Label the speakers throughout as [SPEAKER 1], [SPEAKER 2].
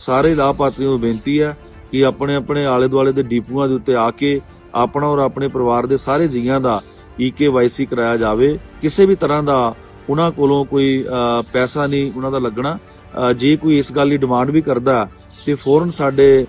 [SPEAKER 1] ਸਾਰੇ ਲਾਭਪਾਤਰੀਆਂ ਨੂੰ ਬੇਨਤੀ ਹੈ ਕਿ ਆਪਣੇ ਆਪਣੇ ਆਲੇ ਦੁਆਲੇ ਦੇ ਡੀਪੂਆਂ ਦੇ ਉੱਤੇ ਆ ਕੇ ਆਪਣਾ ਔਰ ਆਪਣੇ ਪਰਿਵਾਰ ਦੇ ਸਾਰੇ ਜੀਆਂ ਦਾ ਈਕੇਵਾਈਸੀ ਕਰਾਇਆ ਜਾਵੇ। ਕਿਸੇ ਵੀ ਤਰ੍ਹਾਂ ਦਾ ਉਹਨਾਂ ਕੋਲੋਂ ਕੋਈ ਪੈਸਾ ਨਹੀਂ ਉਹਨਾਂ ਦਾ ਲੱਗਣਾ। ਜੇ ਕੋਈ ਇਸ ਗੱਲ ਦੀ ਡਿਮਾਂਡ ਵੀ ਕਰਦਾ ਤੇ ਫੌਰਨ ਸਾਡੇ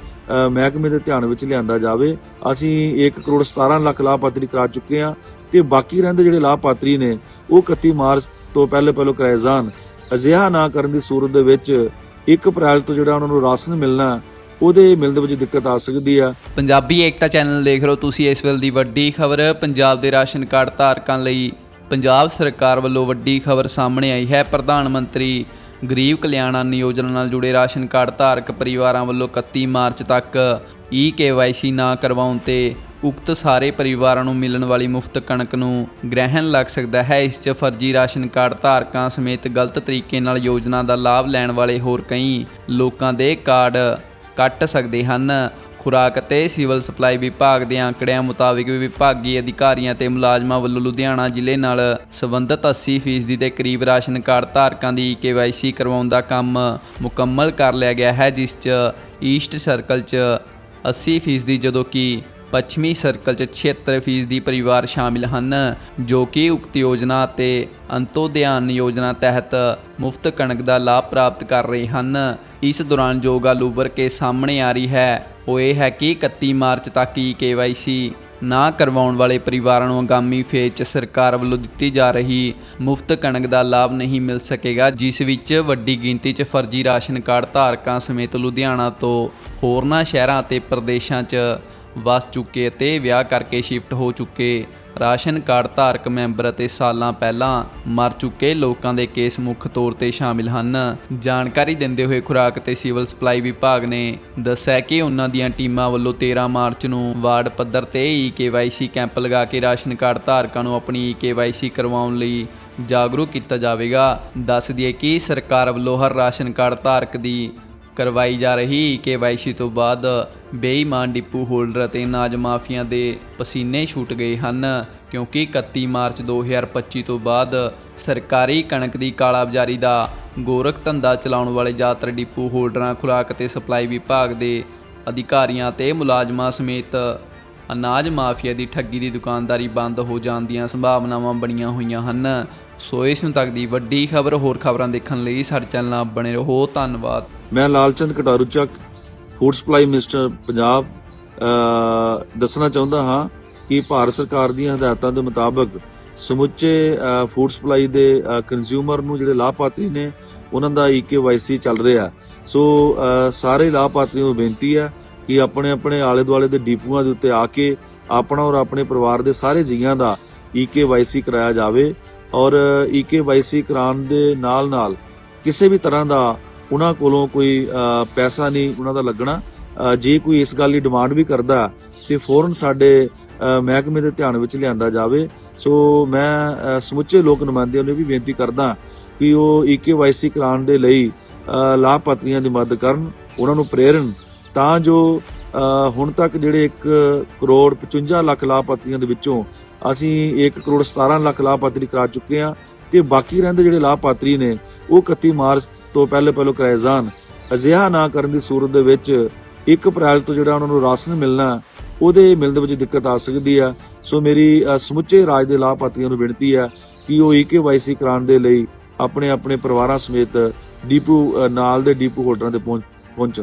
[SPEAKER 1] ਮਹਿਕਮੇ ਦੇ ਧਿਆਨ ਵਿੱਚ ਲਿਆਂਦਾ ਜਾਵੇ। ਅਸੀਂ 1 ਕਰੋੜ 17 ਲੱਖ ਲਾਭਪਾਤਰੀ ਕਰਾ ਚੁੱਕੇ ਹਾਂ ਤੇ ਬਾਕੀ ਰਹਿੰਦੇ ਜਿਹੜੇ ਲਾਭਪਾਤਰੀ ਨੇ, ਉਹ 31 ਮਾਰਚ ਤੋਂ ਪਹਿਲੇ ਪਹਿਲੋਂ ਕਰਾਏ ਜਾਣ। ਅਜਿਹਾ ਨਾ ਕਰਨ ਦੀ ਸੂਰਤ ਦੇ ਵਿੱਚ 1 ਅਪ੍ਰੈਲ ਤੋਂ ਜਿਹੜਾ ਉਹਨਾਂ ਨੂੰ ਰਾਸ਼ਨ ਮਿਲਣਾ, ਉਹਦੇ ਮਿਲਣ ਦੇ ਵਿੱਚ ਦਿੱਕਤ ਆ ਸਕਦੀ ਆ।
[SPEAKER 2] ਪੰਜਾਬੀ ਏਕਤਾ ਚੈਨਲ ਦੇਖ ਰਹੇ ਹੋ ਤੁਸੀਂ ਇਸ ਵੇਲੇ ਦੀ ਵੱਡੀ ਖਬਰ। ਪੰਜਾਬ ਦੇ ਰਾਸ਼ਨ ਕਾਰਡ ਧਾਰਕਾਂ ਲਈ ਪੰਜਾਬ ਸਰਕਾਰ ਵੱਲੋਂ ਵੱਡੀ ਖਬਰ ਸਾਹਮਣੇ ਆਈ ਹੈ। ਪ੍ਰਧਾਨ ਮੰਤਰੀ ਗਰੀਬ ਕਲਿਆਣ ਅੰਨ ਯੋਜਨਾ ਨਾਲ ਜੁੜੇ ਰਾਸ਼ਨ ਕਾਰਡ ਧਾਰਕ ਪਰਿਵਾਰਾਂ ਵੱਲੋਂ 31 ਮਾਰਚ ਤੱਕ ਈ ਕੇਵਾਈਸੀ ਨਾ ਕਰਵਾਉਣ ਤੇ ਉਕਤ ਸਾਰੇ ਪਰਿਵਾਰਾਂ ਨੂੰ ਮਿਲਣ ਵਾਲੀ ਮੁਫਤ ਕਣਕ ਨੂੰ ਗ੍ਰਹਿਣ ਲੱਗ ਸਕਦਾ ਹੈ। ਇਸ 'ਚ ਫਰਜ਼ੀ ਰਾਸ਼ਨ ਕਾਰਡ ਧਾਰਕਾਂ ਸਮੇਤ ਗਲਤ ਤਰੀਕੇ ਨਾਲ ਯੋਜਨਾ ਦਾ ਲਾਭ ਲੈਣ ਵਾਲੇ ਹੋਰ ਕਈ ਲੋਕਾਂ ਦੇ ਕਾਰਡ ਕੱਟ ਸਕਦੇ ਹਨ। ਖੁਰਾਕ ਅਤੇ ਸਿਵਲ ਸਪਲਾਈ ਵਿਭਾਗ ਦੇ ਅੰਕੜਿਆਂ ਮੁਤਾਬਿਕ ਵੀ ਵਿਭਾਗੀ ਅਧਿਕਾਰੀਆਂ ਤੇ ਮੁਲਾਜ਼ਮਾਂ ਵੱਲੋਂ ਲੁਧਿਆਣਾ ਜ਼ਿਲ੍ਹੇ ਨਾਲ ਸੰਬੰਧਿਤ 80% ਦੇ ਕਰੀਬ ਰਾਸ਼ਨ ਕਾਰਡ ਧਾਰਕਾਂ ਦੀ KYC ਕਰਵਾਉਣ ਦਾ ਕੰਮ ਮੁਕੰਮਲ ਕਰ ਲਿਆ ਗਿਆ ਹੈ, ਜਿਸ 'ਚ ਈਸਟ ਸਰਕਲ 'ਚ 80% ਜਦੋਂ ਕਿ ਪੱਛਮੀ ਸਰਕਲ 'ਚ 76% ਦੀ ਪਰਿਵਾਰ ਸ਼ਾਮਿਲ ਹਨ, ਜੋ ਕਿ ਉਕਤ ਯੋਜਨਾ ਅਤੇ ਅੰਤੋਦਿਆਨ ਯੋਜਨਾ ਤਹਿਤ ਮੁਫਤ ਕਣਕ ਦਾ ਲਾਭ ਪ੍ਰਾਪਤ ਕਰ ਰਹੇ ਹਨ। ਇਸ ਦੌਰਾਨ ਜੋ ਗੱਲ ਉਭਰ ਕੇ ਸਾਹਮਣੇ ਆ ਰਹੀ ਹੈ, ਉਹ ਇਹ ਹੈ ਕਿ 31 ਮਾਰਚ ਤੱਕ ਹੀ KYC ਨਾ ਕਰਵਾਉਣ ਵਾਲੇ ਪਰਿਵਾਰਾਂ ਨੂੰ ਆਗਾਮੀ ਫੇਜ਼ 'ਚ ਸਰਕਾਰ ਵੱਲੋਂ ਦਿੱਤੀ ਜਾ ਰਹੀ ਮੁਫਤ ਕਣਕ ਦਾ ਲਾਭ ਨਹੀਂ ਮਿਲ ਸਕੇਗਾ, ਜਿਸ ਵਿੱਚ ਵੱਡੀ ਗਿਣਤੀ 'ਚ ਫਰਜ਼ੀ ਰਾਸ਼ਨ ਕਾਰਡ ਧਾਰਕਾਂ ਸਮੇਤ ਲੁਧਿਆਣਾ ਤੋਂ ਹੋਰਨਾਂ ਸ਼ਹਿਰਾਂ ਅਤੇ ਪ੍ਰਦੇਸ਼ਾਂ 'ਚ ਵਸ ਚੁੱਕੇ ਅਤੇ ਵਿਆਹ ਕਰਕੇ ਸ਼ਿਫਟ ਹੋ ਚੁੱਕੇ। ਰਾਸ਼ਨ ਕਾਰਡ ਧਾਰਕ ਮੈਂਬਰ ਅਤੇ ਸਾਲਾਂ ਪਹਿਲਾਂ ਮਰ ਚੁੱਕੇ ਲੋਕਾਂ ਦੇ ਕੇਸ ਮੁੱਖ ਤੌਰ ਤੇ ਸ਼ਾਮਿਲ ਹਨ। ਜਾਣਕਾਰੀ ਦਿੰਦੇ ਹੋਏ ਖੁਰਾਕ ਤੇ ਸਿਵਲ ਸਪਲਾਈ ਵਿਭਾਗ ਨੇ ਦੱਸਿਆ ਕਿ ਉਹਨਾਂ ਦੀਆਂ ਟੀਮਾਂ ਵੱਲੋਂ 13 ਮਾਰਚ ਨੂੰ ਵਾਰਡ ਪੱਧਰ ਤੇ ਈਕੇਵਾਈਸੀ ਕੈਂਪ ਲਗਾ ਕੇ ਰਾਸ਼ਨ ਕਾਰਡ ਧਾਰਕਾਂ ਨੂੰ ਆਪਣੀ ਈਕੇਵਾਈਸੀ ਕਰਵਾਉਣ ਲਈ ਜਾਗਰੂਕ ਕੀਤਾ ਜਾਵੇਗਾ। ਦੱਸ ਦਈਏ ਕਿ ਸਰਕਾਰ ਵੱਲੋਂ ਹਰ ਰਾਸ਼ਨ ਕਾਰਡ ਧਾਰਕ ਦੀ ਕਰਵਾਈ ਜਾ ਰਹੀ। ਕੇਵਾਈਸੀ ਤੋਂ ਬਾਅਦ ਬੇਈਮਾਨ ਡਿਪੂ ਹੋਲਡਰ ਅਤੇ ਅਨਾਜ ਮਾਫੀਆਂ ਦੇ ਪਸੀਨੇ ਛੁੱਟ ਗਏ ਹਨ, ਕਿਉਂਕਿ 31 ਮਾਰਚ 2025 ਤੋਂ ਬਾਅਦ ਸਰਕਾਰੀ ਕਣਕ ਦੀ ਕਾਲਾਬਾਜ਼ਾਰੀ ਦਾ ਗੋਰਖ ਧੰਦਾ ਚਲਾਉਣ ਵਾਲੇ ਜ਼ਿਆਦਾਤਰ ਡਿਪੂ ਹੋਲਡਰਾਂ, ਖੁਰਾਕ ਅਤੇ ਸਪਲਾਈ ਵਿਭਾਗ ਦੇ ਅਧਿਕਾਰੀਆਂ ਤੇ ਮੁਲਾਜ਼ਮਾਂ ਸਮੇਤ ਅਨਾਜ ਮਾਫੀਆ ਦੀ ਠੱਗੀ ਦੀ ਦੁਕਾਨਦਾਰੀ ਬੰਦ ਹੋ ਜਾਣ ਦੀਆਂ ਸੰਭਾਵਨਾਵਾਂ ਬਣੀਆਂ ਹੋਈਆਂ ਹਨ। ਸੋ ਇਸ ਨੂੰ ਤੱਕ ਦੀ ਵੱਡੀ ਖਬਰ, ਹੋਰ ਖਬਰਾਂ ਦੇਖਣ ਲਈ ਸਾਡੇ ਚੈਨਲ ਨਾਲ ਬਣੇ ਰਹੋ। ਧੰਨਵਾਦ।
[SPEAKER 1] ਮੈਂ ਲਾਲਚੰਦ ਕਟਾਰੂ ਚੱਕ ਫੂਡ ਸਪਲਾਈ ਮਿਨਿਸਟਰ ਪੰਜਾਬ ਦੱਸਣਾ ਚਾਹੁੰਦਾ ਹਾਂ ਕਿ ਭਾਰਤ ਸਰਕਾਰ ਦੀਆਂ ਹਦਾਇਤਾਂ ਦੇ ਮੁਤਾਬਕ ਸਮੁੱਚੇ ਫੂਡ ਸਪਲਾਈ ਦੇ ਕੰਜ਼ਿਊਮਰ ਨੂੰ ਜਿਹੜੇ ਲਾਭਪਾਤਰੀ ਨੇ, ਉਹਨਾਂ ਦਾ ਈਕੇਵਾਈਸੀ ਚੱਲ ਰਿਹਾ। ਸੋ ਸਾਰੇ ਲਾਭਪਾਤਰੀਆਂ ਨੂੰ ਬੇਨਤੀ ਹੈ ਕਿ ਆਪਣੇ ਆਪਣੇ ਆਲੇ ਦੁਆਲੇ ਦੇ ਡੀਪੂਆਂ ਦੇ ਉੱਤੇ ਆ ਕੇ ਆਪਣਾ ਔਰ ਆਪਣੇ ਪਰਿਵਾਰ ਦੇ ਸਾਰੇ ਜੀਆਂ ਦਾ ਈਕੇਵਾਈਸੀ ਕਰਾਇਆ ਜਾਵੇ ਔਰ ਈਕੇਵਾਈਸੀ ਕਰਾਉਣ ਦੇ ਨਾਲ ਨਾਲ ਕਿਸੇ ਵੀ ਤਰ੍ਹਾਂ ਦਾ ਉਹਨਾਂ ਕੋਲੋਂ ਕੋਈ ਪੈਸਾ ਨਹੀਂ ਉਹਨਾਂ ਦਾ ਲੱਗਣਾ। ਜੇ ਕੋਈ ਇਸ ਗੱਲ ਦੀ ਡਿਮਾਂਡ ਵੀ ਕਰਦਾ ਤੇ ਫੌਰਨ ਸਾਡੇ ਮਹਿਕਮੇ ਦੇ ਧਿਆਨ ਵਿੱਚ ਲਿਆਂਦਾ ਜਾਵੇ। ਸੋ ਮੈਂ ਸਮੁੱਚੇ ਲੋਕ ਨੁਮਾਇੰਦਿਆਂ ਨੂੰ ਇਹ ਵੀ ਬੇਨਤੀ ਕਰਦਾ ਕਿ ਉਹ ਈਕੇਵਾਈਸੀ ਕਰਾਉਣ ਦੇ ਲਈ ਲਾਭਪਾਤਰੀਆਂ ਦੀ ਮਦਦ ਕਰਨ, ਉਹਨਾਂ ਨੂੰ ਪ੍ਰੇਰਨ। ਤਾਂ ਜੋ ਹੁਣ ਤੱਕ ਜਿਹੜੇ 1 ਕਰੋੜ 55 ਲੱਖ ਲਾਭਪਾਤਰੀਆਂ ਦੇ ਵਿੱਚੋਂ ਅਸੀਂ 1 ਕਰੋੜ 17 ਲੱਖ ਲਾਭਪਾਤਰੀ ਕਰਾ ਚੁੱਕੇ ਹਾਂ ਤੇ ਬਾਕੀ ਰਹਿੰਦੇ ਜਿਹੜੇ ਲਾਭਪਾਤਰੀ ਨੇ, ਉਹ 31 ਮਾਰਚ ਤੋਂ ਪਹਿਲੇ ਪਹਿਲੇ ਕਰਾਏ ਜਾਣ। ਅਜਿਹਾ ਨਾ ਕਰਨ ਦੀ ਸੂਰਤ ਦੇ ਵਿੱਚ 1 ਅਪ੍ਰੈਲ ਤੋਂ ਜਿਹੜਾ ਉਹਨਾਂ ਨੂੰ ਰਾਸ਼ਨ ਮਿਲਣਾ, ਉਹਦੇ ਮਿਲਣ ਦੇ ਵਿੱਚ ਦਿੱਕਤ ਆ ਸਕਦੀ ਆ। ਸੋ ਮੇਰੀ ਸਮੁੱਚੇ ਰਾਜ ਦੇ ਲਾਭਪਾਤਰੀਆਂ ਨੂੰ ਬੇਨਤੀ ਆ ਕਿ ਉਹ ਈਕੇਵਾਈਸੀ ਕਰਾਉਣ ਦੇ ਲਈ ਆਪਣੇ ਆਪਣੇ ਪਰਿਵਾਰਾਂ ਸਮੇਤ ਡੀਪੂ ਨਾਲ ਦੇ ਡੀਪੂ ਹੋਲਡਰਾਂ 'ਤੇ ਪਹੁੰਚ, ਪਹੁੰਚਣ।